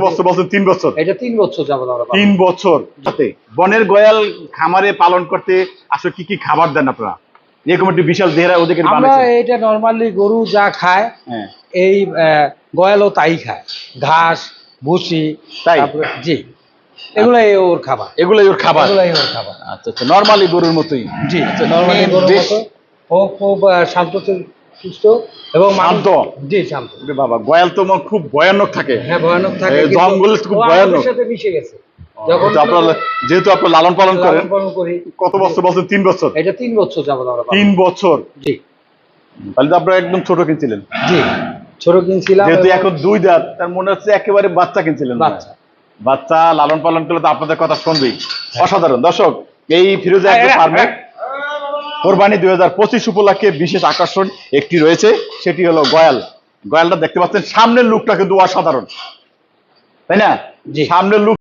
বছর বছর তিন বছর। এটা তিন বছর যাবত আমরা তিন বছর। বনের গয়াল খামারে পালন করতে আসলে কি কি খাবার দেন আপনারা? এরকম একটি বিশাল দেহরা ওদেরকে আমরা এটা নর্মালি গরু যা খায় হ্যাঁ। এই গয়ালও তাই খায়। ঘাস ভুসি তাই? জি। এগুলাই ওর খাবার। এগুলোই ওর খাবার? এগুলাই ওর খাবার। আচ্ছা আচ্ছা। নর্মালি গরুর মতোই। জি। আচ্ছা, নর্মালি এ গরুর মতো। ও খুব শান্ত সুস্থ এবং শান্ত? জি শান্ত। বাবা গয়াল তো খুব ভয়ানক থাকে। হ্যাঁ ভয়ানক থাকে জঙ্গল খুব ভয়ানক। সাথে মিশে গেছে। যখন তো যেহেতু আপনার লালন পালন করেন কত বছর বছর তিন বছর? এটা তিন বছর আমরা তিন বছর? জি। তাহলে তো আপনারা একদম ছোট কিনছিলেন। জি ছোট কিনছিলাম যেহেতু এখন দুই দাঁত তার মনে হচ্ছে একেবারে বাচ্চা কিনছিলেন বাচ্চা। বাচ্চা লালন পালন করলে তো আপনাদের কথা শুনবেই। অসাধারণ। দর্শক এই ফিরোজা ফার্মে কোরবানি দুই হাজার পঁচিশ উপলক্ষে বিশেষ আকর্ষণ একটি রয়েছে সেটি হলো গয়াল। গয়ালটা দেখতে পাচ্ছেন সামনের লুকটা কিন্তু অসাধারণ। তাই না। সামনের লুক